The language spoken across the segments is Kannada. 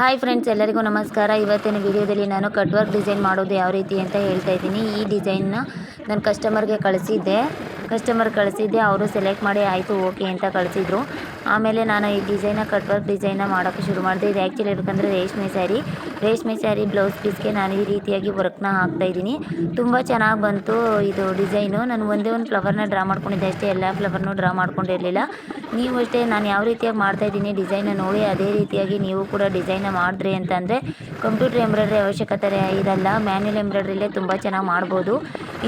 ಹಾಯ್ ಫ್ರೆಂಡ್ಸ್ ಎಲ್ಲರಿಗೂ ನಮಸ್ಕಾರ. ಇವತ್ತಿನ ವಿಡಿಯೋದಲ್ಲಿ ನಾನು ಕಟ್ ವರ್ಕ್ ಡಿಸೈನ್ ಮಾಡೋದು ಯಾವ ರೀತಿ ಅಂತ ಹೇಳ್ತಾ ಇದ್ದೀನಿ. ಈ ಡಿಸೈನ್ನ ನಾನು ಕಸ್ಟಮರ್ಗೆ ಕಳಿಸಿದ್ದೆ. ಕಸ್ಟಮರ್ ಕಳಿಸಿದ್ದೆ, ಅವರು ಸೆಲೆಕ್ಟ್ ಮಾಡಿ ಆಯಿತು ಓಕೆ ಅಂತ ಕಳಿಸಿದ್ರು. ಆಮೇಲೆ ನಾನು ಈ ಡಿಸೈನ ಕಟ್ ವರ್ಕ್ ಡಿಸೈನ ಮಾಡೋಕ್ಕೆ ಶುರು ಮಾಡಿದೆ. ಇದು ಆ್ಯಕ್ಚುಲಿ ಹೇಳ್ಬೇಕಂದ್ರೆ ರೇಷ್ಮೆ ಸ್ಯಾರಿ ರೇಷ್ಮೆ ಸ್ಯಾರಿ ಬ್ಲೌಸ್ ಪೀಸ್ಗೆ ನಾನು ಈ ರೀತಿಯಾಗಿ ವರ್ಕ್ನ ಹಾಕ್ತಾಯಿದ್ದೀನಿ ತುಂಬ ಚೆನ್ನಾಗಿ ಬಂತು ಇದು ಡಿಸೈನು ನಾನು ಒಂದೇ ಒಂದು ಫ್ಲವರ್ನ ಡ್ರಾ ಮಾಡ್ಕೊಂಡಿದ್ದೆ ಅಷ್ಟೇ, ಎಲ್ಲ ಫ್ಲವರ್ನೂ ಡ್ರಾ ಮಾಡ್ಕೊಂಡಿರಲಿಲ್ಲ ನೀವು ಅಷ್ಟೇ, ನಾನು ಯಾವ ರೀತಿಯಾಗಿ ಮಾಡ್ತಾಯಿದ್ದೀನಿ ಡಿಸೈನ ನೋಡಿ, ಅದೇ ರೀತಿಯಾಗಿ ನೀವು ಕೂಡ ಡಿಸೈನ ಮಾಡಿದ್ರಿ ಅಂತಂದರೆ ಕಂಪ್ಯೂಟರ್ ಎಂಬ್ರಾಯ್ಡ್ರಿ ಅವಶ್ಯಕತೆ ಇದಲ್ಲ ಮ್ಯಾನ್ಯಲ್ ಎಂಬ್ರಾಯ್ಡ್ರಿಲೇ ತುಂಬ ಚೆನ್ನಾಗಿ ಮಾಡ್ಬೋದು.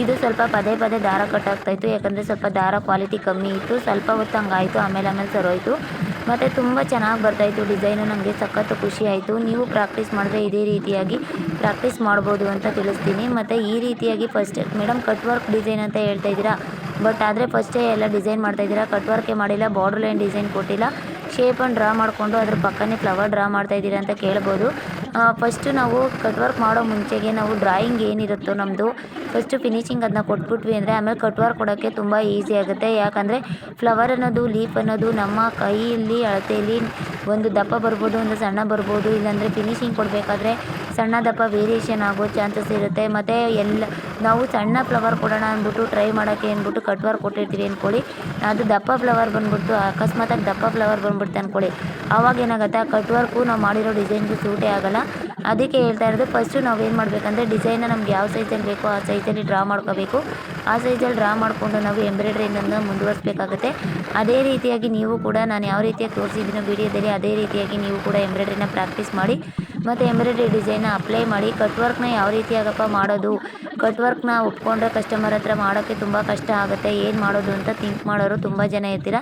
ಇದು ಸ್ವಲ್ಪ ಪದೇ ಪದೇ ದಾರ ಕಟ್ಟಾಗ್ತಾಯಿತ್ತು ಯಾಕಂದರೆ ಸ್ವಲ್ಪ ದಾರ ಕ್ವಾಲಿಟಿ ಕಮ್ಮಿ ಇತ್ತು. ಸ್ವಲ್ಪ ಹೊತ್ತು ಹಂಗಾಯಿತು, ಆಮೇಲೆ ಆಮೇಲೆ ಸರೋಯ್ತು ಮತ್ತು ತುಂಬ ಚೆನ್ನಾಗಿ ಬರ್ತಾಯಿತ್ತು ಡಿಸೈನು ನನಗೆ ಸಖತ್ತು ಖುಷಿ ಆಯಿತು. ನೀವು ಪ್ರಾಕ್ಟೀಸ್ ಮಾಡಿದ್ರೆ ಇದೇ ರೀತಿಯಾಗಿ ಪ್ರಾಕ್ಟೀಸ್ ಮಾಡ್ಬೋದು ಅಂತ ತಿಳಿಸ್ತೀನಿ. ಮತ್ತು ಈ ರೀತಿಯಾಗಿ first madam cut work design ಅಂತ ಹೇಳ್ತಾ ಇದ್ದೀರಾ? ಬಟ್ ಆದರೆ ಫಸ್ಟೇ ಎಲ್ಲ ಡಿಸೈನ್ ಮಾಡ್ತಾ ಇದ್ದೀರಾ? ಕಟ್ ವರ್ಕೇ ಮಾಡಿಲ್ಲ ಬಾರ್ಡರ್ ಲೈನ್ ಡಿಸೈನ್ ಕೊಟ್ಟಿಲ್ಲ ಶೇಪನ್ನು ಡ್ರಾ ಮಾಡಿಕೊಂಡು ಅದ್ರ ಪಕ್ಕನೇ ಫ್ಲವರ್ ಡ್ರಾ ಮಾಡ್ತಾ ಮಾಡ್ತಾಯಿದ್ದೀರಾ ಅಂತ ಕೇಳ್ಬೋದು. ಫಸ್ಟು ನಾವು ಕಟ್ ವರ್ಕ್ ಮಾಡೋ ಮುಂಚೆಗೆ ನಾವು ಡ್ರಾಯಿಂಗ್ ಏನಿರುತ್ತೋ ನಮ್ಮದು ಫಸ್ಟು ಫಿನಿಶಿಂಗ್ ಅದನ್ನ ಕೊಟ್ಬಿಟ್ವಿ ಅಂದರೆ ಆಮೇಲೆ ಕಟ್ ವರ್ಕ್ ಕೊಡೋಕ್ಕೆ ತುಂಬ ಈಸಿ ಆಗುತ್ತೆ. ಯಾಕಂದರೆ ಫ್ಲವರ್ ಅನ್ನೋದು ಲೀಫ್ ಅನ್ನೋದು ನಮ್ಮ ಕೈಯಲ್ಲಿ ಅಳತೆಯಲ್ಲಿ ಒಂದು ದಪ್ಪ ಬರ್ಬೋದು ಒಂದು ಸಣ್ಣ ಬರ್ಬೋದು, ಇಲ್ಲಾಂದರೆ ಫಿನಿಶಿಂಗ್ ಕೊಡಬೇಕಾದ್ರೆ ಸಣ್ಣ ದಪ್ಪ ವೇರಿಯೇಷನ್ ಆಗೋ ಚಾನ್ಸಸ್ ಇರುತ್ತೆ. ಮತ್ತು ಎಲ್ಲ ನಾವು ಸಣ್ಣ ಫ್ಲವರ್ ಕೊಡೋಣ ಅಂದ್ಬಿಟ್ಟು ಟ್ರೈ ಮಾಡೋಕ್ಕೆ ಅಂದ್ಬಿಟ್ಟು ಕಟ್ ವರ್ಕ್ ಕೊಟ್ಟಿರ್ತೀವಿ ಅಂದ್ಕೊಳ್ಳಿ. ಅದು ದಪ್ಪ ಫ್ಲವರ್ ಬಂದ್ಬಿಟ್ಟು ಅಕಸ್ಮಾತಾಗಿ ದಪ್ಪ ಫ್ಲವರ್ ಬಂದ್ಬಿಡ್ತು ಅಂದ್ಕೊಳ್ಳಿ. ಆವಾಗ ಏನಾಗುತ್ತೆ, ಆ ಕಟ್ ನಾವು ಮಾಡಿರೋ ಡಿಸೈನ್ಗೆ ಸೂಟೇ ಆಗೋಲ್ಲ. ಅದಕ್ಕೆ ಹೇಳ್ತಾ ಇರೋದು ಫಸ್ಟು ನಾವು ಏನು ಮಾಡಬೇಕಂದ್ರೆ ಡಿಸೈನ್ನ ನಮ್ಗೆ ಯಾವ ಸೈಜಲ್ಲಿ ಬೇಕೋ ಆ ಸೈಜಲ್ಲಿ ಡ್ರಾ ಮಾಡ್ಕೋಬೇಕು. ಆ ಸೈಜಲ್ಲಿ ಡ್ರಾ ಮಾಡಿಕೊಂಡು ನಾವು ಎಂಬ್ರಾಯ್ಡ್ರಿಯನ್ನು ಮುಂದುವರಿಸಬೇಕಾಗುತ್ತೆ. ಅದೇ ರೀತಿಯಾಗಿ ನೀವು ಕೂಡ, ನಾನು ಯಾವ ರೀತಿಯಾಗಿ ತೋರಿಸಿದ್ದೀನೋ ವೀಡಿಯೋದಲ್ಲಿ ಅದೇ ರೀತಿಯಾಗಿ ನೀವು ಕೂಡ ಎಂಬ್ರಾಯ್ಡ್ರಿನ ಪ್ರಾಕ್ಟೀಸ್ ಮಾಡಿ. ಮತ್ತು ಎಂಬ್ರಾಯ್ಡ್ರಿ ಡಿಸೈನ್ನ ಅಪ್ಲೈ ಮಾಡಿ ಕಟ್ ವರ್ಕ್ನ ಯಾವ ರೀತಿಯಾಗಪ್ಪ ಮಾಡೋದು? ಕಟ್ ವರ್ಕ್ನ ಒಪ್ಕೊಂಡ್ರೆ ಕಸ್ಟಮರ್ ಹತ್ರ ಮಾಡೋಕ್ಕೆ ತುಂಬ ಕಷ್ಟ ಆಗುತ್ತೆ. ಏನು ಮಾಡೋದು ಅಂತ ಥಿಂಕ್ ಮಾಡೋರು ತುಂಬ ಜನ ಇರ್ತೀರ.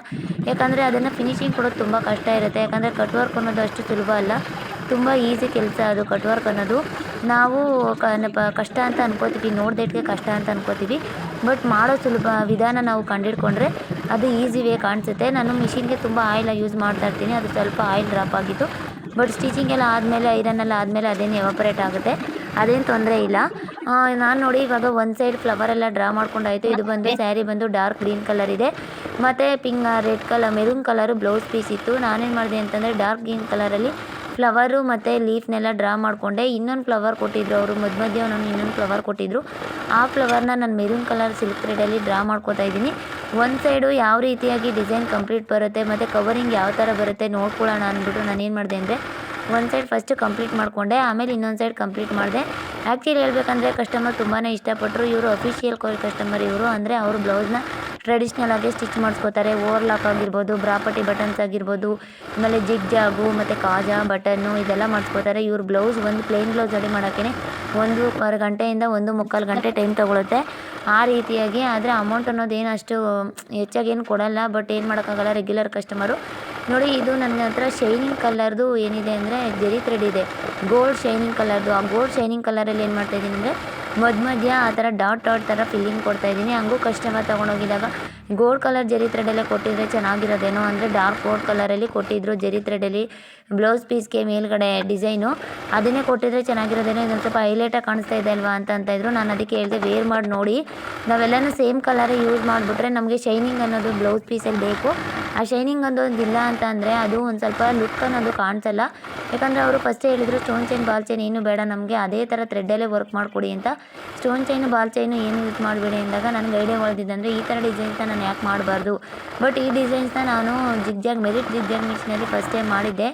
ಯಾಕಂದರೆ ಅದನ್ನು ಫಿನಿಶಿಂಗ್ ಕೊಡೋದು ತುಂಬ ಕಷ್ಟ ಇರುತ್ತೆ. ಯಾಕಂದರೆ ಕಟ್ ವರ್ಕ್ ಅನ್ನೋದು ಅಷ್ಟು ಸುಲಭ ಅಲ್ಲ. ತುಂಬ ಈಸಿ ಕೆಲಸ ಅದು ಕಟ್ ವರ್ಕ್ ಅನ್ನೋದು. ನಾವು ಕಷ್ಟ ಅಂತ ಅನ್ಕೋತೀವಿ. ನೋಡ್ದೇಟ್ಗೆ ಕಷ್ಟ ಅಂತ ಅನ್ಕೋತೀವಿ. ಬಟ್ ಮಾಡೋ ಸುಲಭ ವಿಧಾನ ನಾವು ಕಂಡಿಡ್ಕೊಂಡ್ರೆ ಅದು ಈಸಿ ವೇ ಕಾಣಿಸುತ್ತೆ. ನಾನು ಮಿಷಿನ್ಗೆ ತುಂಬ ಆಯಿಲ್ ಯೂಸ್ ಮಾಡ್ತಾ ಇರ್ತೀನಿ. ಅದು ಸ್ವಲ್ಪ ಆಯಿಲ್ ಡ್ರಾಪ್ ಆಗಿತ್ತು. ಬಟ್ ಸ್ಟಿಚಿಂಗ್ ಎಲ್ಲ ಆದಮೇಲೆ ಐರನ್ ಎಲ್ಲ ಆದಮೇಲೆ ಅದೇನು ಎವಾಪರೇಟ್ ಆಗುತ್ತೆ. ಅದೇನು ತೊಂದರೆ ಇಲ್ಲ. ನಾನು ನೋಡಿ ಇವಾಗ ಒಂದು ಸೈಡ್ ಫ್ಲವರ್ ಎಲ್ಲ ಡ್ರಾ ಮಾಡ್ಕೊಂಡಾಯಿತು. ಇದು ಬಂದು ಸ್ಯಾರಿ ಬಂದು ಡಾರ್ಕ್ ಗ್ರೀನ್ ಕಲರ್ ಇದೆ. ಮತ್ತು pink red colour maroon colour blouse piece ಇತ್ತು. ನಾನೇನು ಮಾಡಿದೆ ಅಂತಂದರೆ ಡಾರ್ಕ್ ಗ್ರೀನ್ ಕಲರಲ್ಲಿ ಫ್ಲವರು ಮತ್ತು ಲೀಫ್ನೆಲ್ಲ ಡ್ರಾ ಮಾಡಿಕೊಂಡೆ. ಇನ್ನೊಂದು ಫ್ಲವರ್ ಕೊಟ್ಟಿದ್ರು ಅವರು. ಮಧ್ಯ ಮಧ್ಯೆ ಒಂದೊಂದು ಇನ್ನೊಂದು ಫ್ಲವರ್ ಕೊಟ್ಟಿದ್ರು. ಆ ಫ್ಲವರ್ನ ನಾನು ಮೆರೂನ್ ಕಲರ್ ಸಿಲ್ಕ್ ಥ್ರೆಡಲ್ಲಿ ಡ್ರಾ ಮಾಡ್ಕೋತಾ ಇದ್ದೀನಿ. ಒಂದು ಸೈಡು ಯಾವ ರೀತಿಯಾಗಿ ಡಿಸೈನ್ ಕಂಪ್ಲೀಟ್ ಬರುತ್ತೆ, ಮತ್ತು ಕವರಿಂಗ್ ಯಾವ ಥರ ಬರುತ್ತೆ ನೋಡ್ಕೊಳ್ಳೋಣ ಅಂದ್ಬಿಟ್ಟು ನಾನು ಏನು ಮಾಡಿದೆ ಅಂದರೆ ಒಂದು ಸೈಡ್ ಫಸ್ಟ್ ಕಂಪ್ಲೀಟ್ ಮಾಡಿಕೊಂಡೆ, ಆಮೇಲೆ ಇನ್ನೊಂದು ಸೈಡ್ ಕಂಪ್ಲೀಟ್ ಮಾಡಿದೆ. ಆ್ಯಕ್ಚುಲಿ ಹೇಳ್ಬೇಕಂದ್ರೆ ಕಸ್ಟಮರ್ ತುಂಬಾ ಇಷ್ಟಪಟ್ಟರು ಇವರು ಅಫಿಷಿಯಲ್ ಕಸ್ಟಮರ್ ಇವರು, ಅಂದರೆ ಅವರು ಬ್ಲೌಸ್ನ ಟ್ರೆಡಿಷ್ನಲ್ ಆಗಿ ಸ್ಟಿಚ್ ಮಾಡಿಸ್ಕೋತಾರೆ. ಓವರ್ಲಾಕ್ ಆಗಿರ್ಬೋದು ಬ್ರಾಪಟಿ ಬಟನ್ಸ್ ಆಗಿರ್ಬೋದು, ಆಮೇಲೆ ಜಿಗ್ ಜಾಗು ಮತ್ತು ಕಾಜಾ ಬಟನ್ನು ಇದೆಲ್ಲ ಮಾಡಿಸ್ಕೋತಾರೆ. ಇವ್ರು ಬ್ಲೌಸ್ ಒಂದು ಪ್ಲೇನ್ ಬ್ಲೌಸ್ ರೆಡಿ ಮಾಡೋಕ್ಕೆ ಒಂದೂವರೆ ಗಂಟೆಯಿಂದ ಒಂದು ಮುಕ್ಕಾಲು ಗಂಟೆ ಟೈಮ್ ತೊಗೊಳುತ್ತೆ. ಆ ರೀತಿಯಾಗಿ ಆದರೆ ಅಮೌಂಟ್ ಅನ್ನೋದು ಏನು ಅಷ್ಟು ಹೆಚ್ಚಾಗಿ ಏನು ಕೊಡಲ್ಲ ಬಟ್ ಏನು ಮಾಡೋಕ್ಕಾಗಲ್ಲ ರೆಗ್ಯುಲರ್ ಕಸ್ಟಮರು ನೋಡಿ, ಇದು ನನ್ನ ಹತ್ರ ಶೈನಿಂಗ್ ಕಲರ್ದು ಏನಿದೆ ಅಂದರೆ ಜರಿ ಥ್ರೆಡ್ ಇದೆ. ಗೋಲ್ಡ್ ಶೈನಿಂಗ್ ಕಲರ್ದು ಆ ಗೋಲ್ಡ್ ಶೈನಿಂಗ್ ಕಲರಲ್ಲಿ ಏನು ಮಾಡ್ತಾಯಿದ್ದೀನಿ ಅಂದರೆ ಮಧ್ಯ ಮಧ್ಯ ಆ ಥರ ಡಾಟ್ ಡಾಟ್ ಥರ ಫಿಲ್ಲಿಂಗ್ ಕೊಡ್ತಾಯಿದ್ದೀನಿ ಹಂಗೂ ಕಸ್ಟಮರ್ ತೊಗೊಂಡೋಗಿದಾಗ ಗೋಲ್ಡ್ ಕಲರ್ ಜರಿ ಥ್ರೆಡಲ್ಲೇ ಕೊಟ್ಟಿದ್ರೆ ಚೆನ್ನಾಗಿರೋದೇನೋ ಅಂದರೆ ಡಾರ್ಕ್ ಗೋಲ್ಡ್ ಕಲರಲ್ಲಿ ಕೊಟ್ಟಿದ್ರು ಜರಿ ಥ್ರೆಡಲ್ಲಿ ಬ್ಲೌಸ್ ಪೀಸ್ಗೆ ಮೇಲ್ಗಡೆ ಡಿಸೈನು. ಅದನ್ನೇ ಕೊಟ್ಟಿದ್ರೆ ಚೆನ್ನಾಗಿರೋದೇನೋ ಇದೊಂದು ಸ್ವಲ್ಪ ಹೈಲೈಟಾಗಿ ಕಾಣಿಸ್ತಾ ಇದೆ ಅಲ್ವಾ ಅಂತ ಅಂತ ಇದ್ರು. ನಾನು ಅದಕ್ಕೆ ಹೇಳಿದೆ ವೇರ್ ಮಾಡಿ ನೋಡಿ. ನಾವೆಲ್ಲನೂ ಸೇಮ್ ಕಲರೇ ಯೂಸ್ ಮಾಡಿಬಿಟ್ರೆ ನಮಗೆ ಶೈನಿಂಗ್ ಅನ್ನೋದು ಬ್ಲೌಸ್ ಪೀಸಲ್ಲಿ ಬೇಕು. ಆ ಶೈನಿಂಗ್ ಅನ್ನೋದು ಇಲ್ಲ ಅಂತ ಅಂದರೆ ಅದು ಒಂದು ಸ್ವಲ್ಪ ಲುಕ್ ಅನ್ನೋದು ಕಾಣಿಸಲ್ಲ. ಯಾಕಂದರೆ ಅವರು ಫಸ್ಟೇ ಹೇಳಿದರು ಸ್ಟೋನ್ ಚೈನ್ ಬಾಲ್ ಚೈನ್ ಏನು ಬೇಡ ನಮಗೆ. ಅದೇ ಥರ ಥ್ರೆಡ್ಡಲ್ಲೇ ವರ್ಕ್ ಮಾಡಿಕೊಡಿ ಅಂತ. ಸ್ಟೋನ್ ಚೈನು ಬಾಲ್ ಚೈನು ಏನು ಯೂಸ್ ಮಾಡಬೇಡಿ ಅಂದಾಗ ನನಗೆ ಐಡಿಯಾ ಒಳ್ದಿದ್ದಂದರೆ ಈ ಥರ ಡಿಸೈನ್ಸ್ನ ನಾನು ಯಾಕೆ ಮಾಡಬಾರ್ದು. ಬಟ್ ಈ ಡಿಸೈನ್ಸ್ನ ನಾನು ಜಿಗ್ಜಾಗ್ ಮೆರಿಟ್ ಜಿಗ್ಜಾಗ್ ಮಿಷಿನಲ್ಲಿ ಫಸ್ಟ್ ಟೈಮ್ ಮಾಡಿದ್ದೆ.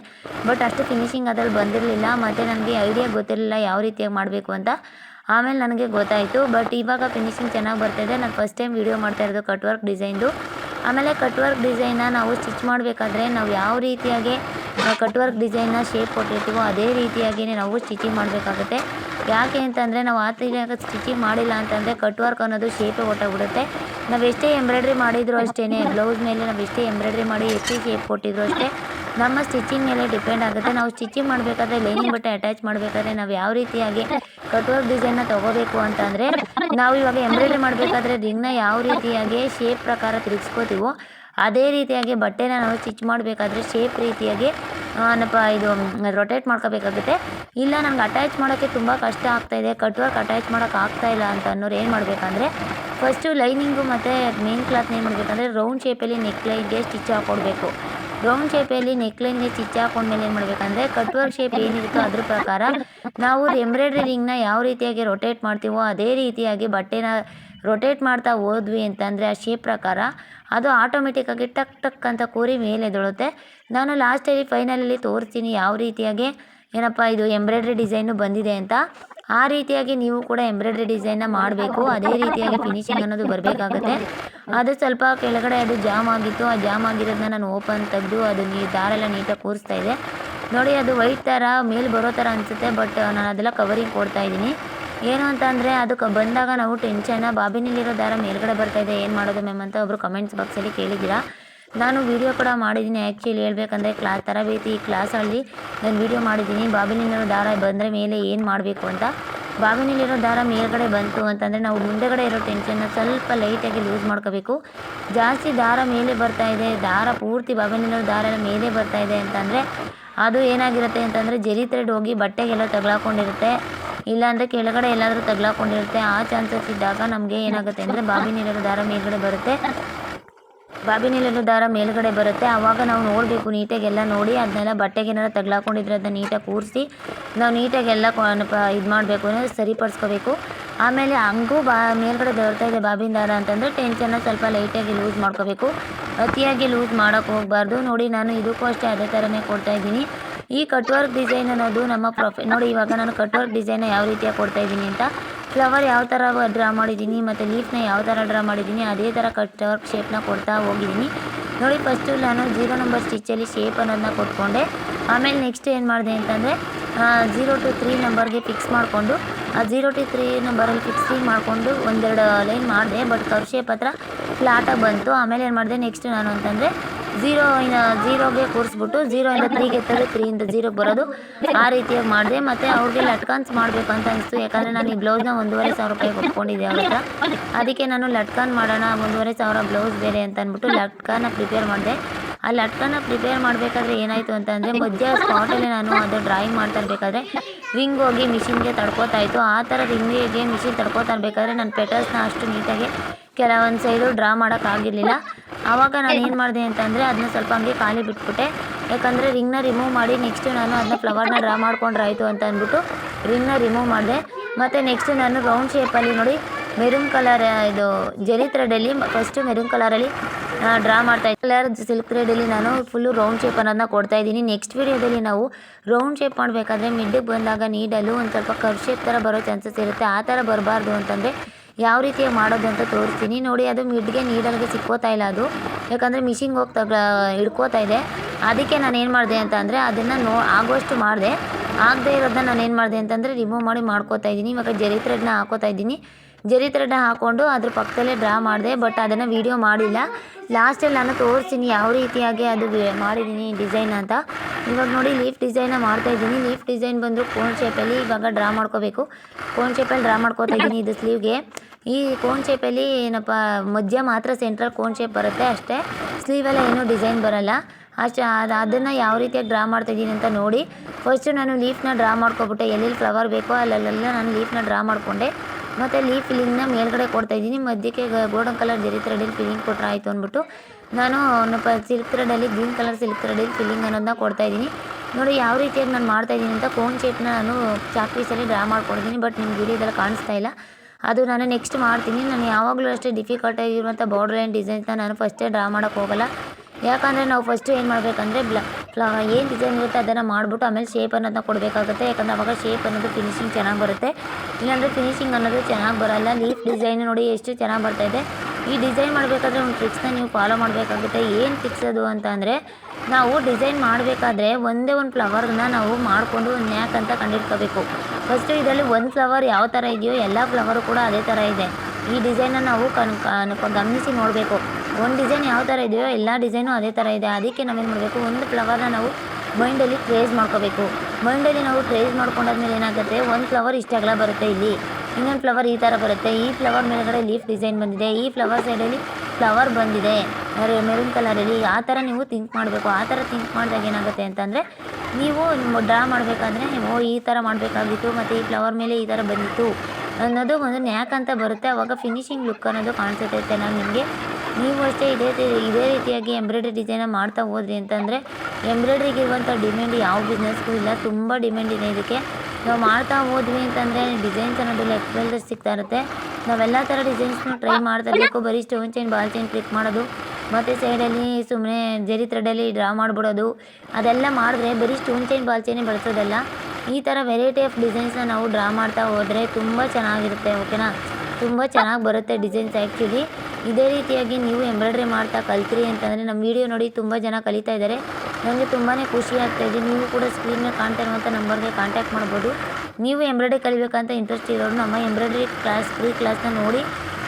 ಬಟ್ ಅಷ್ಟು ಫಿನಿಶಿಂಗ್ ಅದ್ರಲ್ಲಿ ಬಂದಿರಲಿಲ್ಲ. ಮತ್ತು ನನಗೆ ಐಡಿಯಾ ಗೊತ್ತಿರಲಿಲ್ಲ ಯಾವ ರೀತಿಯಾಗಿ ಮಾಡಬೇಕು ಅಂತ. ಆಮೇಲೆ ನನಗೆ ಗೊತ್ತಾಯಿತು. ಬಟ್ ಇವಾಗ ಫಿನಿಶಿಂಗ್ ಚೆನ್ನಾಗಿ ಬರ್ತಾಯಿದೆ ನಾನು ಫಸ್ಟ್ ಟೈಮ್ ವೀಡಿಯೋ ಮಾಡ್ತಾ ಇರೋದು ಕಟ್ ವರ್ಕ್ ಡಿಸೈನ್ದು ಆಮೇಲೆ ಕಟ್ ವರ್ಕ್ ಡಿಸೈನ್ನ ನಾವು ಸ್ಟಿಚ್ ಮಾಡಬೇಕಾದ್ರೆ ನಾವು ಯಾವ ರೀತಿಯಾಗಿ ಕಟ್ ವರ್ಕ್ ಡಿಸೈನ್ನ ಶೇಪ್ ಕೊಟ್ಟಿರ್ತೀವೋ ಅದೇ ರೀತಿಯಾಗಿಯೇ ನಾವು ಸ್ಟಿಚಿಂಗ್ ಮಾಡಬೇಕಾಗುತ್ತೆ. ಯಾಕೆ ಅಂತಂದರೆ ನಾವು ಆ ರೀತಿಯಾಗಿ ಸ್ಟಿಚಿಂಗ್ ಮಾಡಿಲ್ಲ ಅಂತಂದರೆ ಕಟ್ ವರ್ಕ್ ಅನ್ನೋದು ಶೇಪೇ ಹೊಟ್ಟೋಗ್ಬಿಡುತ್ತೆ ನಾವು ಎಷ್ಟೇ ಎಂಬ್ರಾಯ್ಡ್ರಿ ಮಾಡಿದ್ರು ಅಷ್ಟೇ ಬ್ಲೌಸ್ ಮೇಲೆ ನಾವು ಎಷ್ಟೇ ಎಂಬ್ರಾಯ್ಡ್ರಿ ಮಾಡಿ ಎಷ್ಟೇ ಶೇಪ್ ಕೊಟ್ಟಿದ್ರು ಅಷ್ಟೇ, ನಮ್ಮ ಸ್ಟಿಚಿಂಗ್ ಮೇಲೆ ಡಿಪೆಂಡ್ ಆಗುತ್ತೆ. ನಾವು ಸ್ಟಿಚಿಂಗ್ ಮಾಡಬೇಕಾದ್ರೆ ಲೈನಿಂಗ್ ಬಟ್ಟೆ ಅಟ್ಯಾಚ್ ಮಾಡಬೇಕಾದ್ರೆ ನಾವು ಯಾವ ರೀತಿಯಾಗಿ ಕಟ್ ವರ್ಕ್ ಡಿಸೈನ್ನ ತೊಗೋಬೇಕು ಅಂತಂದರೆ, ನಾವು ಇವಾಗ ಎಂಬ್ರಾಯ್ಡ್ರಿ ಮಾಡಬೇಕಾದ್ರೆ ರಿಂಗ್ನ ಯಾವ ರೀತಿಯಾಗಿ ಶೇಪ್ ಪ್ರಕಾರ ತಿರುಗಿಸ್ಕೋತೀವೋ, ಅದೇ ರೀತಿಯಾಗಿ ಬಟ್ಟೆನ ನಾವು ಸ್ಟಿಚ್ ಮಾಡಬೇಕಾದ್ರೆ ಶೇಪ್ ರೀತಿಯಾಗಿ ಏನಪ್ಪ, ಇದು ರೊಟೇಟ್ ಮಾಡ್ಕೋಬೇಕಾಗುತ್ತೆ. ಇಲ್ಲ, ನಂಗೆ ಅಟ್ಯಾಚ್ ಮಾಡೋಕ್ಕೆ ತುಂಬ ಕಷ್ಟ ಆಗ್ತಾಯಿದೆ ಕಟ್ ವರ್ಕ್ ಅಟ್ಯಾಚ್ ಮಾಡೋಕೆ ಆಗ್ತಾಯಿಲ್ಲ ಅಂತ ಅನ್ನೋರು ಏನು ಮಾಡಬೇಕಂದ್ರೆ ಫಸ್ಟು ಲೈನಿಂಗು ಮತ್ತು ಮೇನ್ ಕ್ಲಾತ್ನ ಏನು ಮಾಡಬೇಕಂದ್ರೆ ರೌಂಡ್ ಶೇಪಲ್ಲಿ ನೆಕ್ ಲೈನ್ಗೆ ಸ್ಟಿಚ್ ಹಾಕ್ಕೊಡ್ಬೇಕು ರೌಂಡ್ ಶೇಪಲ್ಲಿ ನೆಕ್ಲೈನ್ಗೆ ಸ್ಟಿಚ್ ಹಾಕೊಂಡ್ಮೇಲೆ ಏನು ಮಾಡಬೇಕಂದ್ರೆ ಕಟ್ ವರ್ಕ್ ಶೇಪ್ ಏನಿರುತ್ತೋ ಅದ್ರ ಪ್ರಕಾರ ನಾವು ಎಂಬ್ರಾಯ್ಡ್ರಿ ರಿಂಗ್ನ ಯಾವ ರೀತಿಯಾಗಿ ರೊಟೇಟ್ ಮಾಡ್ತೀವೋ ಅದೇ ರೀತಿಯಾಗಿ ಬಟ್ಟೆನ ರೊಟೇಟ್ ಮಾಡ್ತಾ ಹೋದ್ವಿ ಅಂತಂದರೆ, ಆ ಶೇಪ್ ಪ್ರಕಾರ ಅದು ಆಟೋಮೆಟಿಕ್ಕಾಗಿ ಟಕ್ ಟಕ್ ಅಂತ ಕೂರಿ ಮೇಲೆ ದೊಳುತ್ತೆ ನಾನು ಲಾಸ್ಟಲ್ಲಿ ಫೈನಲಲ್ಲಿ ತೋರಿಸ್ತೀನಿ ಯಾವ ರೀತಿಯಾಗಿ ಏನಪ್ಪ, ಇದು ಎಂಬ್ರಾಯ್ಡ್ರಿ ಡಿಸೈನು ಬಂದಿದೆ ಅಂತ? ಆ ರೀತಿಯಾಗಿ ನೀವು ಕೂಡ ಎಂಬ್ರಾಯ್ಡ್ರಿ ಡಿಸೈನ್ನ ಮಾಡಬೇಕು. ಅದೇ ರೀತಿಯಾಗಿ ಫಿನಿಶಿಂಗ್ ಅನ್ನೋದು ಬರಬೇಕಾಗುತ್ತೆ. ಅದು ಸ್ವಲ್ಪ ಕೆಳಗಡೆ ಅದು ಜಾಮ್ ಆಗಿತ್ತು. ಆ ಜಾಮ್ ಆಗಿರೋದನ್ನ ನಾನು ಓಪನ್ ತೆಗೆದು ಅದು ನೀ, ದಾರೆಲ್ಲ ನೀಟಾಗಿ ಕೂರಿಸ್ತಾ ಇದೆ ನೋಡಿ, ಅದು ವೈಟ್ ಥರ ಮೇಲೆ ಬರೋ ಥರ ಅನಿಸುತ್ತೆ ಬಟ್ ನಾನು ಅದೆಲ್ಲ ಕವರಿಂಗ್ ಕೊಡ್ತಾ ಇದ್ದೀನಿ. ಏನು ಅಂತ ಅಂದರೆ ಅದಕ್ಕೆ ಬಂದಾಗ ನಾವು ಟೆನ್ಷನ್ನ ಬಾಬಿನಲ್ಲಿರೋ ದಾರ ಮೇಲ್ಗಡೆ ಬರ್ತಾ ಇದೆ, ಏನು ಮಾಡೋದು ಮ್ಯಾಮ್ ಅಂತ ಒಬ್ಬರು ಕಮೆಂಟ್ಸ್ ಬಾಕ್ಸಲ್ಲಿ ಕೇಳಿದ್ದೀರಾ? ನಾನು ವೀಡಿಯೋ ಕೂಡ ಮಾಡಿದ್ದೀನಿ. ಆ್ಯಕ್ಚುಲಿ ಹೇಳ್ಬೇಕಂದ್ರೆ ಕ್ಲಾ, ತರಬೇತಿ ಕ್ಲಾಸಲ್ಲಿ ನಾನು ವೀಡಿಯೋ ಮಾಡಿದ್ದೀನಿ. ಬಾಬಿನಲ್ಲಿರೋ ದಾರ ಬಂದರೆ ಮೇಲೆ ಏನು ಮಾಡಬೇಕು ಅಂತ. ಬಾಬಿನಲ್ಲಿರೋ ದಾರ ಮೇಲ್ಗಡೆ ಬಂತು ಅಂತಂದರೆ ನಾವು ಮುಂದೆಗಡೆ ಇರೋ ಟೆನ್ಷನ್ನ ಸ್ವಲ್ಪ ಲೈಟಾಗಿ ಲೂಸ್ ಮಾಡ್ಕೋಬೇಕು. ಜಾಸ್ತಿ ದಾರ ಮೇಲೆ ಬರ್ತಾ ಇದೆ, ದಾರ ಪೂರ್ತಿ ಬಾಬಿನಲ್ಲಿರೋ ದಾರ ಮೇಲೆ ಬರ್ತಾ ಇದೆ ಅಂತಂದರೆ ಅದು ಏನಾಗಿರುತ್ತೆ ಅಂತಂದರೆ ಜರಿ ಥ್ರೆಡ್ ಹೋಗಿ ಬಟ್ಟೆಗೆಲ್ಲ ತಗ್ಲಾಕೊಂಡಿರುತ್ತೆ. ಇಲ್ಲಾಂದರೆ ಕೆಳಗಡೆ ಎಲ್ಲಾದರೂ ತಗ್ಲಾಕೊಂಡಿರುತ್ತೆ. ಆ ಚಾನ್ಸಸ್ ಇದ್ದಾಗ ನಮಗೆ ಏನಾಗುತ್ತೆ ಅಂದರೆ ಬಾಬಿನಲ್ಲಿರೋ ದಾರ ಮೇಲ್ಗಡೆ ಬರುತ್ತೆ. ಬಾಬಿನಲ್ಲಿರೋ ದಾರ ಮೇಲ್ಗಡೆ ಬರುತ್ತೆ. ಆವಾಗ ನಾವು ನೋಡಬೇಕು ನೀಟಾಗಿ ಎಲ್ಲ ನೋಡಿ ಅದನ್ನೆಲ್ಲ ಬಟ್ಟೆಗೆ ಏನಾರು ತಗ್ಲಾಕೊಂಡಿದ್ರೆ ಅದನ್ನ ನೀಟಾಗಿ ಕೂರಿಸಿ, ನಾವು ನೀಟಾಗಿ ಎಲ್ಲ ಇದು ಮಾಡಬೇಕು ಅಂದರೆ ಸರಿಪಡಿಸ್ಕೋಬೇಕು. ಆಮೇಲೆ ಹಂಗೂ ಬಾ, ಮೇಲ್ಗಡೆ ಬರ್ತಾ ಇದೆ ಬಾಬಿನ ದಾರ ಅಂತಂದರೆ ಟೆನ್ಷನ್ನ ಸ್ವಲ್ಪ ಲೈಟಾಗಿ ಲೂಸ್ ಮಾಡ್ಕೋಬೇಕು. ಅತಿಯಾಗಿ ಲೂಸ್ ಮಾಡೋಕ್ಕೆ ಹೋಗಬಾರ್ದು. ನೋಡಿ, ನಾನು ಇದಕ್ಕೂ ಅಷ್ಟೇ ಅದೇ ಥರನೇ ಕೊಡ್ತಾ ಇದ್ದೀನಿ. ಈ ಕಟ್ವರ್ಕ್ ಡಿಸೈನ್ ಅನ್ನೋದು ನಮ್ಮ ಪ್ರೊಫೆ ನೋಡಿ, ಇವಾಗ ನಾನು ಕಟ್ವರ್ಕ್ ಡಿಸೈನ್ ಯಾವ ರೀತಿಯಾಗಿ ಕೊಡ್ತಾ ಇದ್ದೀನಿ ಅಂತ. ಫ್ಲವರ್ ಯಾವ ಥರ ಡ್ರಾ ಮಾಡಿದ್ದೀನಿ ಮತ್ತು ಲೀಫ್ನ ಯಾವ ಥರ ಡ್ರಾ ಮಾಡಿದ್ದೀನಿ, ಅದೇ ಥರ ಕಟ್ ವರ್ಕ್ ಶೇಪ್ನ ಕೊಡ್ತಾ ಹೋಗಿದ್ದೀನಿ. ನೋಡಿ ಫಸ್ಟು ನಾನು ಜೀರೋ ನಂಬರ್ ಸ್ಟಿಚ್ಚಲ್ಲಿ ಶೇಪ್ ಅನ್ನೋದನ್ನ ಕೊಟ್ಕೊಂಡೆ. ಆಮೇಲೆ ನೆಕ್ಸ್ಟ್ ಏನು ಮಾಡಿದೆ ಅಂತಂದರೆ ಜೀರೋ ಟು ತ್ರೀ ನಂಬರ್ಗೆ ಫಿಕ್ಸ್ ಮಾಡಿಕೊಂಡು, ಆ ಜೀರೋ ಟು ತ್ರೀ ನಂಬರಲ್ಲಿ ಫಿಕ್ಸಿಂಗ್ ಮಾಡಿಕೊಂಡು ಒಂದೆರಡು ಲೈನ್ ಮಾಡಿದೆ ಬಟ್ ಕರ್ ಶೇಪ್ ಹತ್ರ ಫ್ಲಾಟಾಗಿ ಬಂತು. ಆಮೇಲೆ ಏನು ಮಾಡಿದೆ ನೆಕ್ಸ್ಟ್ ನಾನು ಅಂತಂದರೆ ಝೀರೋ ಝೀರೋಗೆ ಕೂರಿಸ್ಬಿಟ್ಟು ಝೀರೋಯಿಂದ ತ್ರೀಗೆ ತ್ರೀ ತ್ರೀಯಿಂದ ಝೀರೋಗೆ ಬರೋದು. ಆ ರೀತಿಯಾಗಿ ಮಾಡಿದೆ, ಮತ್ತು ಅವ್ರಿಗೆ ಲಟ್ಕಾನ್ಸ್ ಮಾಡಬೇಕು ಅಂತ ಅನಿಸ್ತು. ಯಾಕಂದರೆ ನಾನು ಈ ಬ್ಲೌಸ್ನ ಒಂದೂವರೆ ಸಾವಿರ ರೂಪಾಯಿ ಒಪ್ಕೊಂಡಿದ್ದೆ ಅವ್ರ ಅದಕ್ಕೆ ನಾನು ಲಟ್ಕಾನ್ ಮಾಡೋಣ, ಒಂದೂವರೆ ಸಾವಿರ ಬ್ಲೌಸ್ ಬೇರೆ ಅಂತ ಅಂದ್ಬಿಟ್ಟು ಲಟ್ಕಾನ ಪ್ರಿಪೇರ್ ಮಾಡಿದೆ. ಆ ಲಟ್ಕನ್ನ ಪ್ರಿಪೇರ್ ಮಾಡಬೇಕಾದ್ರೆ ಏನಾಯಿತು ಅಂತಂದರೆ ಮಧ್ಯ ಸ್ಪಾಟಲ್ಲಿ ನಾನು ಅದು ಡ್ರಾಯಿಂಗ್ ಮಾಡ್ತಾ ಇರಬೇಕಾದ್ರೆ ರಿಂಗ್ ಹೋಗಿ ಮಿಷಿನ್ಗೆ ತಡ್ಕೋತಾ ಇತ್ತು. ಆ ಥರ ರಿಂಗಿಗೆ ಮಿಷಿನ್ ತಡ್ಕೋತಾ ಇರಬೇಕಾದ್ರೆ ನನ್ನ ಪೆಟಲ್ಸ್ನ ಅಷ್ಟು ನೀಟಾಗಿ ಕೆಲವೊಂದು ಸೈಡು ಡ್ರಾ ಮಾಡೋಕ್ಕಾಗಿರಲಿಲ್ಲ. ಆವಾಗ ನಾನು ಏನು ಮಾಡಿದೆ ಅಂತಂದರೆ ಅದನ್ನ ಸ್ವಲ್ಪ ಹಂಗೆ ಖಾಲಿ ಬಿಟ್ಬಿಟ್ಟೆ. ಯಾಕಂದರೆ ರಿಂಗ್ನ ರಿಮೂವ್ ಮಾಡಿ ನೆಕ್ಸ್ಟ್ ನಾನು ಅದನ್ನ ಫ್ಲವರ್ನ ಡ್ರಾ ಮಾಡ್ಕೊಂಡ್ರೆ ಆಯಿತು ಅಂತ ಅಂದ್ಬಿಟ್ಟು ರಿಂಗ್ನ ರಿಮೂವ್ ಮಾಡಿದೆ. ಮತ್ತು ನೆಕ್ಸ್ಟ್ ನಾನು ರೌಂಡ್ ಶೇಪಲ್ಲಿ ನೋಡಿ ಮೆರೂನ್ ಕಲರ್ ಇದು ಜರಿ ಥ್ರೆಡಲ್ಲಿ ಫಸ್ಟು ಮೆರೂನ್ ಕಲರಲ್ಲಿ ಡ್ರಾ ಮಾಡ್ತಾ ಇದ್ದೆ. ಕಲರ್ ಸಿಲ್ಕ್ ಥ್ರೆಡಲ್ಲಿ ನಾನು ಫುಲ್ಲು ರೌಂಡ್ ಶೇಪ್ ಅನ್ನೋದನ್ನ ಕೊಡ್ತಾ ಇದ್ದೀನಿ. ನೆಕ್ಸ್ಟ್ ವೀಡಿಯೋದಲ್ಲಿ ನಾವು ರೌಂಡ್ ಶೇಪ್ ಮಾಡಬೇಕಾದ್ರೆ ಮಿಡ್ಡಿಗೆ ಬಂದಾಗ ನೀಡಲು ಒಂದು ಸ್ವಲ್ಪ ಕರ್ ಶೇಪ್ ಥರ ಬರೋ ಚಾನ್ಸಸ್ ಇರುತ್ತೆ. ಆ ಥರ ಬರಬಾರ್ದು ಅಂತಂದರೆ ಯಾವ ರೀತಿಯಾಗಿ ಮಾಡೋದು ಅಂತ ತೋರಿಸ್ತೀನಿ. ನೋಡಿ, ಅದು ಮಿಡ್ಗೆ ನೀಡಲ್ಗೆ ಸಿಕ್ಕೋತಾ ಇಲ್ಲ ಅದು. ಯಾಕಂದರೆ ಮಿಷಿನ್ಗೆ ಹೋಗಿ ಹಿಡ್ಕೋತಾ ಇದೆ. ಅದಕ್ಕೆ ನಾನು ಏನು ಮಾಡಿದೆ ಅಂತ ಅಂದರೆ ಅದನ್ನು ನೋ ಆಗೋಷ್ಟು ಮಾಡಿದೆ. ಆಗದೆ ಇರೋದನ್ನ ನಾನು ಏನು ಮಾಡಿದೆ ಅಂತಂದರೆ ರಿಮೂವ್ ಮಾಡಿ ಮಾಡ್ಕೋತಾ ಇದ್ದೀನಿ. ಇವಾಗ ಜರಿ ಥ್ರೆಡ್ನ ಹಾಕೋತಾ ಇದ್ದೀನಿ. ಜರಿ ಥರ ಹಾಕ್ಕೊಂಡು ಅದ್ರ ಪಕ್ಕದಲ್ಲೇ ಡ್ರಾ ಮಾಡಿದೆ ಬಟ್ ಅದನ್ನು ವೀಡಿಯೋ ಮಾಡಿಲ್ಲ. ಲಾಸ್ಟಲ್ಲಿ ನಾನು ತೋರಿಸ್ತೀನಿ ಯಾವ ರೀತಿಯಾಗಿ ಅದು ಮಾಡಿದ್ದೀನಿ ಡಿಸೈನ್ ಅಂತ. ಇವಾಗ ನೋಡಿ ಲೀಫ್ ಡಿಸೈನ ಮಾಡ್ತಾ ಇದ್ದೀನಿ. ಲೀಫ್ ಡಿಸೈನ್ ಬಂದು ಕೋನ್ ಶೇಪಲ್ಲಿ ಇವಾಗ ಡ್ರಾ ಮಾಡ್ಕೋಬೇಕು. ಕೋನ್ ಶೇಪಲ್ಲಿ ಡ್ರಾ ಮಾಡ್ಕೋತಾ ಇದ್ದೀನಿ ಇದು ಸ್ಲೀವ್ಗೆ ಈ ಕೋನ್ ಶೇಪಲ್ಲಿ ಏನಪ್ಪ, ಮಧ್ಯ ಮಾತ್ರ ಸೆಂಟ್ರಲ್ ಕೋನ್ ಶೇಪ್ ಬರುತ್ತೆ ಅಷ್ಟೇ. ಸ್ಲೀವೆಲ್ಲ ಏನೂ ಡಿಸೈನ್ ಬರಲ್ಲ. ಅಷ್ಟು ಅದು ಅದನ್ನು ಯಾವ ರೀತಿಯಾಗಿ ಡ್ರಾ ಮಾಡ್ತಾಯಿದ್ದೀನಿ ಅಂತ ನೋಡಿ. ಫಸ್ಟು ನಾನು ಲೀಫ್ನ ಡ್ರಾ ಮಾಡ್ಕೊಬಿಟ್ಟೆ. ಎಲ್ಲೆಲ್ಲಿ ಫ್ಲವರ್ ಬೇಕೋ ಅಲ್ಲೆಲ್ಲ ನಾನು ಲೀಫ್ನ ಡ್ರಾ ಮಾಡಿಕೊಂಡೆ. ಮತ್ತು ಲೀಫ್ ಫಿಲಿಂಗ್ನ ಮೇಲ್ಗಡೆ ಕೊಡ್ತಾಯಿದ್ದೀನಿ ಮಧ್ಯಕ್ಕೆ ಗೋಲ್ಡನ್ ಕಲರ್ ಜರಿ ಥ್ರೆಡಲ್ಲಿ ಫಿಲ್ಲಿಂಗ್ ಕೊಟ್ಟರೆ ಆಯಿತು ಅಂದ್ಬಿಟ್ಟು ನಾನು ಪ ಸಿಲ್ಕ್ ಥ್ರೆಡಲ್ಲಿ ಗ್ರೀನ್ ಕಲರ್ ಸಿಲ್ಕ್ ಥ್ರೆಡಲ್ಲಿ ಫಿಲ್ಲಿಂಗ್ ಅನ್ನೋದನ್ನ ಕೊಡ್ತಾಯಿದ್ದೀನಿ ನೋಡಿ ಯಾವ ರೀತಿಯಾಗಿ ನಾನು ಮಾಡ್ತಾಯಿದ್ದೀನಿ ಅಂತ ಕೋನ್ ಶೇಪ್ನ ನಾನು ಚಾಕ್ ಪೀಸಲ್ಲಿ ಡ್ರಾ ಮಾಡ್ಕೊಂಡಿದ್ದೀನಿ. ಬಟ್ ನಿಮ್ಗೆ ವಿಡಿಯೋದಲ್ಲಿ ಕಾಣಿಸ್ತಾ ಇಲ್ಲ. ಅದು ನಾನು ನೆಕ್ಸ್ಟ್ ಮಾಡ್ತೀನಿ. ನಾನು ಯಾವಾಗಲೂ ಅಷ್ಟೇ ಡಿಫಿಕಲ್ಟ್ ಆಗಿರುವಂಥ ಬಾರ್ಡರ್ ಲೈನ್ ಡಿಸೈನ್ಸ್ನ ನಾನು ಫಸ್ಟೇ ಡ್ರಾ ಮಾಡೋಕ್ಕೆ ಹೋಗಲ್ಲ. ಯಾಕಂದರೆ ನಾವು ಫಸ್ಟು ಏನು ಮಾಡಬೇಕಂದ್ರೆ ಬ್ಲ, ಫ್ಲಾ, ಏನು ಡಿಸೈನ್ ಇರುತ್ತೆ ಅದನ್ನು ಮಾಡಿಬಿಟ್ಟು ಆಮೇಲೆ ಶೇಪ್ ಅನ್ನೋದನ್ನ ಕೊಡಬೇಕಾಗುತ್ತೆ. ಯಾಕಂದರೆ ಅವಾಗ ಶೇಪ್ ಅನ್ನೋದು ಫಿನಿಶಿಂಗ್ ಚೆನ್ನಾಗಿ ಬರುತ್ತೆ. ಇಲ್ಲಾಂದರೆ ಫಿನಿಶಿಂಗ್ ಅನ್ನೋದು ಚೆನ್ನಾಗಿ ಬರೋಲ್ಲ. ಲೀಫ್ ಡಿಸೈನ್ ನೋಡಿ ಎಷ್ಟು ಚೆನ್ನಾಗಿ ಬರ್ತಾಯಿದೆ ಈ ಡಿಸೈನ್ ಮಾಡಬೇಕಾದ್ರೆ ಒಂದು ಟ್ರಿಕ್ಸ್ನ ನೀವು ಫಾಲೋ ಮಾಡಬೇಕಾಗುತ್ತೆ. ಏನು ಟ್ರಿಕ್ಸ್ ಅದು ಅಂತ ನಾವು ಡಿಸೈನ್ ಮಾಡಬೇಕಾದ್ರೆ ಒಂದೇ ಒಂದು ಫ್ಲವರ್ನ ನಾವು ಮಾಡಿಕೊಂಡು ಒಂದು ನ್ಯಾಕ್ ಅಂತ ಕಂಡಿಡ್ಕೋಬೇಕು. ಫಸ್ಟು ಇದರಲ್ಲಿ ಒಂದು ಫ್ಲವರ್ ಯಾವ ಥರ ಇದೆಯೋ ಎಲ್ಲ ಫ್ಲವರು ಕೂಡ ಅದೇ ಥರ ಇದೆ. ಈ ಡಿಸೈನನ್ನು ನಾವು ಕಣ್ ಗಮನಿಸಿ ನೋಡಬೇಕು. ಒಂದು ಡಿಸೈನ್ ಯಾವ ಥರ ಇದೆಯೋ ಎಲ್ಲ ಡಿಸೈನು ಅದೇ ಥರ ಇದೆ. ಅದಕ್ಕೆ ನಾವೇನು ಮಾಡಬೇಕು? ಒಂದು ಫ್ಲವರ್ನ ನಾವು ಮೈಂಡಲ್ಲಿ ಕ್ರೇಜ್ ಮಾಡ್ಕೋಬೇಕು. ಮೈಂಡಲ್ಲಿ ನಾವು ಕ್ರೇಜ್ ಮಾಡ್ಕೊಂಡಾದ್ಮೇಲೆ ಏನಾಗುತ್ತೆ? ಒಂದು ಫ್ಲವರ್ ಇಷ್ಟ ಅಗಲ ಬರುತ್ತೆ ಇಲ್ಲಿ. ಇನ್ನೊಂದು ಫ್ಲವರ್ ಈ ಥರ ಬರುತ್ತೆ. ಈ ಫ್ಲವರ್ ಮೇಲ್ಗಡೆ ಲೀಫ್ ಡಿಸೈನ್ ಬಂದಿದೆ. ಈ ಫ್ಲವರ್ ಸೈಡಲ್ಲಿ ಫ್ಲವರ್ ಬಂದಿದೆ. ಮೆರೂನ್ ಕಲರಲ್ಲಿ ಆ ಥರ ನೀವು ಥಿಂಕ್ ಮಾಡಬೇಕು. ಆ ಥರ ಥಿಂಕ್ ಮಾಡಿದಾಗ ಏನಾಗುತ್ತೆ ಅಂತಂದರೆ, ನೀವು ಡ್ರಾ ಮಾಡಬೇಕಾದ್ರೆ ನೀವು ಈ ಥರ ಮಾಡಬೇಕಾಗಿತ್ತು ಮತ್ತು ಈ ಫ್ಲವರ್ ಮೇಲೆ ಈ ಥರ ಬಂದಿತ್ತು. ಅನ್ನೋದು ಒಂದು ನ್ಯಾಕ್ ಅಂತ ಬರುತ್ತೆ. ಅವಾಗ ಫಿನಿಶಿಂಗ್ ಲುಕ್ ಅನ್ನೋದು ಕಾಣಿಸುತ್ತೆ ನಾನು ನಿಮಗೆ. ನೀವು ಅಷ್ಟೇ ಇದೇ ಇದೇ ರೀತಿಯಾಗಿ ಎಂಬ್ರಾಯ್ಡ್ರಿ ಡಿಸೈನ ಮಾಡ್ತಾ ಹೋದ್ರಿ ಅಂತಂದರೆ ಎಂಬ್ರಾಯ್ಡ್ರಿಗೆ ಇರುವಂಥ ಡಿಮ್ಯಾಂಡ್ ಯಾವ ಬಿಸ್ನೆಸ್ಗೂ ಇಲ್ಲ. ತುಂಬ ಡಿಮ್ಯಾಂಡ್ ಇದೆ ಇದಕ್ಕೆ. ನಾವು ಮಾಡ್ತಾ ಹೋದ್ವಿ ಅಂತಂದರೆ ಡಿಸೈನ್ಸ್ ಅನ್ನೋದು ಲೆಕ್ಕದಲ್ಲಿ ಸಿಗ್ತಾ ಇರುತ್ತೆ. ನಾವೆಲ್ಲ ಥರ ಡಿಸೈನ್ಸ್ನ ಟ್ರೈ ಮಾಡ್ತಾ ಇರಬೇಕು. ಬರೀ stone chain ball chain click ಮಾಡೋದು. ಮತ್ತು ಸೈಡಲ್ಲಿ ಸುಮ್ಮನೆ ಜರಿ ಥ್ರೆಡಲ್ಲಿ ಡ್ರಾ ಮಾಡಿಬಿಡೋದು. ಅದೆಲ್ಲ ಮಾಡಿದ್ರೆ ಬರೀ ಸ್ಟೋನ್ ಚೈನ್ ಬಾಲ್ ಚೈನೇ ಬಳಸೋದಲ್ಲ. ಈ ಥರ ವೆರೈಟಿ ಆಫ್ ಡಿಸೈನ್ಸ್ನ ನಾವು ಡ್ರಾ ಮಾಡ್ತಾ ಹೋದರೆ ತುಂಬ ಚೆನ್ನಾಗಿರುತ್ತೆ ಓಕೆನಾ ತುಂಬ ಚೆನ್ನಾಗಿ ಬರುತ್ತೆ ಡಿಸೈನ್ಸ್ ಆ್ಯಕ್ಚುಲಿ ಇದೇ ರೀತಿಯಾಗಿ ನೀವು ಎಂಬ್ರಾಯ್ಡ್ರಿ ಮಾಡ್ತಾ ಕಲ್ತ್ರಿ ಅಂತಂದರೆ ನಮ್ಮ ವೀಡಿಯೋ ನೋಡಿ ತುಂಬ ಜನ ಕಲಿತಾ ಇದ್ದಾರೆ. ನನಗೆ ತುಂಬಾ ಖುಷಿ ಆಗ್ತಾಯಿದೆ ನೀವು ಕೂಡ ಸ್ಕ್ರೀನ್ ಮೇಲೆ ಕಾಣ್ತಾ ಇರುವಂಥ ನಂಬರ್ಗೆ ಕಾಂಟ್ಯಾಕ್ಟ್ ಮಾಡ್ಬೋದು. ನೀವು ಎಂಬ್ರಾಯ್ಡ್ರಿ ಕಲಿಬೇಕಂತ ಇಂಟ್ರೆಸ್ಟ್ ಇರೋರು ನಮ್ಮ ಎಂಬ್ರಾಯ್ಡ್ರಿ ಕ್ಲಾಸ್ ಫ್ರೀ ಕ್ಲಾಸ್ನ ನೋಡಿ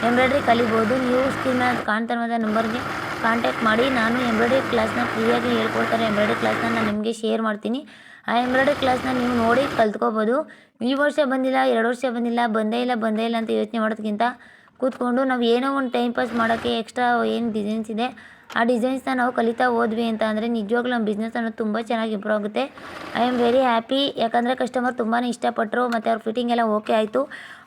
ಎಂಬ್ರಾಯ್ಡ್ರಿ ಕಲಿಬೋದು. ನೀವು ಸ್ಕ್ರೀನ್ ಕಾಣ್ತಾ ಇರುವಂಥ ನಂಬರ್ಗೆ ಕಾಂಟ್ಯಾಕ್ಟ್ ಮಾಡಿ, ನಾನು ಎಂಬ್ರಾಯ್ಡ್ರಿ ಕ್ಲಾಸ್ನ ಫ್ರೀಯಾಗಿ ಹೇಳ್ಕೊಡ್ತಾರೆ. ಎಂಬ್ರಾಯ್ಡ್ರಿ ಕ್ಲಾಸ್ನ ನಾನು ನಿಮಗೆ ಶೇರ್ ಮಾಡ್ತೀನಿ. ಆ ಎಂಬ್ರಾಯ್ಡ್ರಿ ಕ್ಲಾಸ್ನ ನೀವು ನೋಡಿ ಕಲ್ತ್ಕೋಬೋದು. ಈ ವರ್ಷ ಬಂದಿಲ್ಲ, ಎರಡು ವರ್ಷ ಬಂದಿಲ್ಲ, ಬಂದೇ ಇಲ್ಲ ಬಂದೇ ಇಲ್ಲ ಅಂತ ಯೋಚನೆ ಮಾಡೋದಕ್ಕಿಂತ ಕೂತ್ಕೊಂಡು ನಾವು ಏನೋ ಒಂದು ಟೈಮ್ ಪಾಸ್ ಮಾಡೋಕ್ಕೆ ಎಕ್ಸ್ಟ್ರಾ ಏನು ಡಿಸೈನ್ಸ್ ಇದೆ, ಆ ಡಿಸೈನ್ಸ್ನ ನಾವು ಕಲಿತಾ ಹೋದ್ವಿ ಅಂತ ಅಂದರೆ ನಿಜವಾಗ್ಲೂ ನಮ್ಮ ಬಿಸ್ನೆಸ್ ಅನ್ನೋದು ತುಂಬ ಚೆನ್ನಾಗಿ ಇಂಪ್ರೂವ್ ಆಗುತ್ತೆ. ಐ ಆಮ್ ವೆರಿ ಹ್ಯಾಪಿ ಯಾಕಂದರೆ ಕಸ್ಟಮರ್ ತುಂಬಾ ಇಷ್ಟಪಟ್ಟರು ಮತ್ತು ಅವ್ರ ಫಿಟ್ಟಿಂಗ್ ಎಲ್ಲ ಓಕೆ ಆಯಿತು.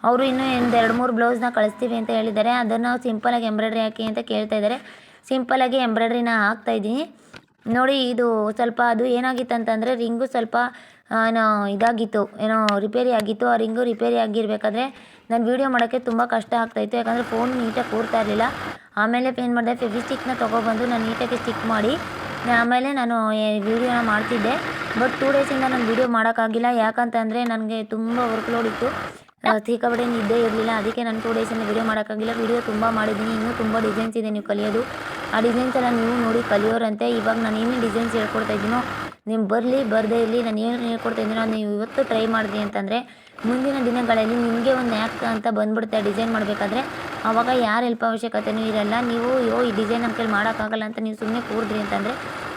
ಅವರು ಇನ್ನೂ ಒಂದು ಎರಡು ಮೂರು ಬ್ಲೌಸ್ನ ಕಳಿಸ್ತೀವಿ ಅಂತ ಹೇಳಿದ್ದಾರೆ. ಅದನ್ನು ಸಿಂಪಲಾಗಿ ಎಂಬ್ರಾಯ್ಡ್ರಿ ಹಾಕಿ ಅಂತ ಕೇಳ್ತಾ ಇದ್ದಾರೆ. ಸಿಂಪಲಾಗಿ ಎಂಬ್ರಾಯ್ಡ್ರಿನ ಹಾಕ್ತಾಯಿದ್ದೀನಿ ನೋಡಿ ಇದು ಸ್ವಲ್ಪ ಅದು ಏನಾಗಿತ್ತು ಅಂತಂದರೆ ರಿಂಗು ಸ್ವಲ್ಪ ಏನೋ ಇದಾಗಿತ್ತು, ಏನೋ ರಿಪೇರಿ ಆಗಿತ್ತು. ಆ ರಿಂಗು ರಿಪೇರಿ ಆಗಿರಬೇಕಾದ್ರೆ ನಾನು ವೀಡಿಯೋ ಮಾಡೋಕ್ಕೆ ತುಂಬ ಕಷ್ಟ ಆಗ್ತಾಯಿತ್ತು ಯಾಕಂದರೆ ಫೋನ್ ನೀಟಾಗಿ ಕೂರ್ತಾ ಇರಲಿಲ್ಲ. ಆಮೇಲೆ ಏನು ಮಾಡಿದೆ ಫೆವಿಸ್ಟಿಕ್ನ ತೊಗೊಬಂದು ನಾನು ನೀಟಾಗಿ ಸ್ಟಿಕ್ ಮಾಡಿ ಆಮೇಲೆ ನಾನು ವೀಡಿಯೋನ ಮಾಡ್ತಿದ್ದೆ. ಬಟ್ ಟೂ ಡೇಸಿಂದ ನಾನು ವೀಡಿಯೋ ಮಾಡೋಕ್ಕಾಗಿಲ್ಲ ಯಾಕಂತಂದರೆ ನನಗೆ ತುಂಬ ವರ್ಕ್ ಲೋಡ್ ಇತ್ತು ಸಿಕ್ಕಾಪಟ್ಟೆ ನಿದ್ದೆ ಇರಲಿಲ್ಲ. ಅದಕ್ಕೆ ನಾನು ಟೂ ಡೇಸಿಂದ ವೀಡಿಯೋ ಮಾಡೋಕ್ಕಾಗಿಲ್ಲ ವೀಡಿಯೋ ತುಂಬ ಮಾಡಿದ್ದೀನಿ. ಇನ್ನೂ ತುಂಬ ಡಿಸೈನ್ಸ್ ಇದೆ ನೀವು ಕಲಿಯೋದು. ಆ ಡಿಸೈನ್ಸ್ ಎಲ್ಲ ನೀವು ನೋಡಿ ಕಲಿಯೋರಂತೆ. ಇವಾಗ ನಾನು ಏನೇನು ಡಿಸೈನ್ಸ್ ಹೇಳ್ಕೊಡ್ತಾ ಇದ್ದೀನೋ ನೀವು ಬರಲಿ, ಬರದೇ ಇರಲಿ, ನಾನು ಏನು ಹೇಳ್ಕೊಡ್ತಾ ಇದ್ದೀನೋ ನೀವು ಇವತ್ತು ಟ್ರೈ ಮಾಡಿದ್ರಿ ಅಂತಂದರೆ ಮುಂದಿನ ದಿನಗಳಲ್ಲಿ ನಿಮಗೆ ಒಂದು ಆ್ಯಕ್ ಅಂತ ಬಂದ್ಬಿಡುತ್ತೆ ಡಿಸೈನ್ ಮಾಡಬೇಕಾದ್ರೆ. ಆವಾಗ ಯಾರು ಹೆಲ್ಪ್ ಅವಶ್ಯಕತೆಯೂ ಇರಲ್ಲ. ನೀವು ಯೋ ಈ ಡಿಸೈನ್ ನಮ್ಮ ಕೈಲಿ ಮಾಡೋಕ್ಕಾಗಲ್ಲ ಅಂತ ನೀವು ಸುಮ್ಮನೆ ಕೂರಿದ್ರಿ ಅಂತಂದರೆ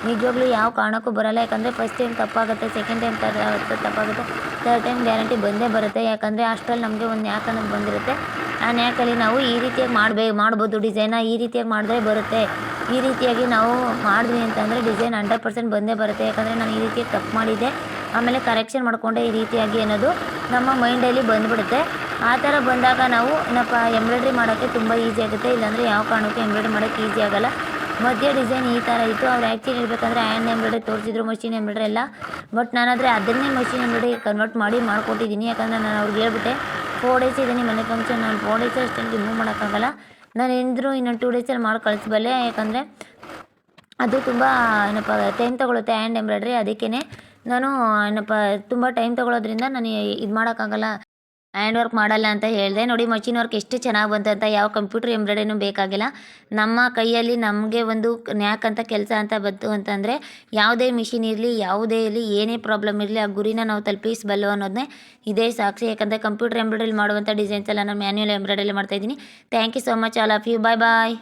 ನಿಜವಾಗ್ಲೂ ಯಾವ ಕಾರಣಕ್ಕೂ ಬರಲ್ಲ. ಯಾಕಂದರೆ ಫಸ್ಟ್ ಟೈಮ್ ತಪ್ಪಾಗುತ್ತೆ ಸೆಕೆಂಡ್ ಟೈಮ್ ತಪ್ಪಾಗುತ್ತೆ. ಥರ್ಡ್ ಟೈಮ್ ಗ್ಯಾರಂಟಿ ಬಂದೇ ಬರುತ್ತೆ. ಯಾಕಂದರೆ ಅಷ್ಟರಲ್ಲಿ ನಮಗೆ ಒಂದು ನ್ಯಾಕ್ ಅನ್ನೋದು ಬಂದಿರುತ್ತೆ. ಆ ನ್ಯಾಕಲ್ಲಿ ನಾವು ಈ ರೀತಿಯಾಗಿ ಮಾಡಬೇ, ಮಾಡ್ಬೋದು ಡಿಸೈನ ಈ ರೀತಿಯಾಗಿ ಮಾಡಿದ್ರೆ ಬರುತ್ತೆ. ಈ ರೀತಿಯಾಗಿ ನಾವು ಮಾಡಿದ್ವಿ ಅಂತಂದರೆ ಡಿಸೈನ್ ಹಂಡ್ರೆಡ್ ಪರ್ಸೆಂಟ್ ಬಂದೇ ಬರುತ್ತೆ. ಯಾಕಂದರೆ ನಾನು ಈ ರೀತಿಯಾಗಿ ತಪ್ಪು ಮಾಡಿದ್ದೆ. ಆಮೇಲೆ ಕರೆಕ್ಷನ್ ಮಾಡಿಕೊಂಡೆ ಈ ರೀತಿಯಾಗಿ ಅನ್ನೋದು ನಮ್ಮ ಮೈಂಡಲ್ಲಿ ಬಂದುಬಿಡುತ್ತೆ. ಆ ಥರ ಬಂದಾಗ ನಾವು ಏನಪ್ಪ ಎಂಬ್ರಾಯ್ಡ್ರಿ ಮಾಡೋಕ್ಕೆ ತುಂಬ ಈಸಿ ಆಗುತ್ತೆ. ಇಲ್ಲಾಂದರೆ ಯಾವ ಕಾರಣಕ್ಕೂ ಎಂಬ್ರಾಯ್ಡ್ರಿ ಮಾಡೋಕ್ಕೆ ಈಸಿ ಆಗೋಲ್ಲ. ಮಧ್ಯ ಡಿಸೈನ್ ಈ ಥರ ಇತ್ತು. ಅವ್ರು ಆ್ಯಕ್ಚುಲಿ ಹೇಳ್ಬೇಕಂದ್ರೆ ಹ್ಯಾಂಡ್ ಎಂಬ್ರಾಯ್ಡ್ರಿ ತೋರಿಸಿದ್ರು ಮಷಿನ್ ಎಂಬ್ರಾಯ್ಡ್ರಿ ಎಲ್ಲ. ಬಟ್ ನಾನಾದರೆ ಅದನ್ನೇ ಮಷಿನ್ ಎಂಬ್ರಾಯ್ಡ್ರಿ ಕನ್ವರ್ಟ್ ಮಾಡಿ ಮಾಡ್ಕೊಟ್ಟಿದ್ದೀನಿ. ಯಾಕಂದರೆ ನಾನು ಅವ್ರಿಗೆ ಹೇಳ್ಬಿಟ್ಟೆ ಫೋರ್ ಡೇಸ್ ಇದ್ದೀನಿ ಮನೆ ಫಂಕ್ಷನ್ ನಾನು ಫೋರ್ ಡೇಸ್ ಅಷ್ಟೇ ರಿಮೂವ್ ಮಾಡೋಕ್ಕಾಗಲ್ಲ. ನಾನು ಎಂದ್ರು ಇನ್ನೊಂದು ಟೂ ಡೇಸಲ್ಲಿ ಮಾಡಿ ಕಳಿಸ್ಬಲ್ಲೆ ಯಾಕಂದರೆ ಅದು ತುಂಬ, ಏನಪ್ಪ ಟೈಮ್ ತೊಗೊಳುತ್ತೆ ಹ್ಯಾಂಡ್ ಎಂಬ್ರಾಯ್ಡ್ರಿ ಅದಕ್ಕೇ ನಾನು, ಏನಪ್ಪ, ತುಂಬ ಟೈಮ್ ತೊಗೊಳೋದ್ರಿಂದ ನಾನು ಇದು ಮಾಡೋಕ್ಕಾಗಲ್ಲ. ಹ್ಯಾಂಡ್ ವರ್ಕ್ ಮಾಡಲ್ಲ ಅಂತ ಹೇಳಿದೆ. ನೋಡಿ ಮಷಿನ್ ವರ್ಕ್ ಎಷ್ಟು ಚೆನ್ನಾಗಿ ಬಂತು ಅಂತ ಯಾವ ಕಂಪ್ಯೂಟರ್ ಎಂಬ್ರಾಯ್ಡ್ರಿನೂ ಬೇಕಾಗಿಲ್ಲ. ನಮ್ಮ ಕೈಯಲ್ಲಿ ನಮಗೆ ಒಂದು ನ್ಯಾಕ್ ಅಂತ, ಕೆಲಸ ಅಂತ ಬಂತು ಅಂತಂದರೆ, ಯಾವುದೇ ಮಿಷಿನ್ ಇರಲಿ, ಯಾವುದೇ ಇರಲಿ, ಏನೇ ಪ್ರಾಬ್ಲಮ್ ಇರಲಿ, ಆ ಗುರಿನ ನಾವು ತಲುಪಿಸಬಲ್ಲು ಅನ್ನೋದನ್ನೇ ಇದೇ ಸಾಕ್ಷಿ. ಯಾಕಂದರೆ ಕಂಪ್ಯೂಟರ್ ಎಂಬ್ರಾಯ್ಡ್ರಿ ಮಾಡುವಂಥ ಡಿಸೈನ್ಸ್ ಎಲ್ಲ ನಾನು ಮ್ಯಾನ್ಯಲ್ ಎಂಬ್ರಾಯ್ಡ್ರಿ ಮಾಡ್ತಾಯಿದ್ದೀನಿ thank you so much all of you bye bye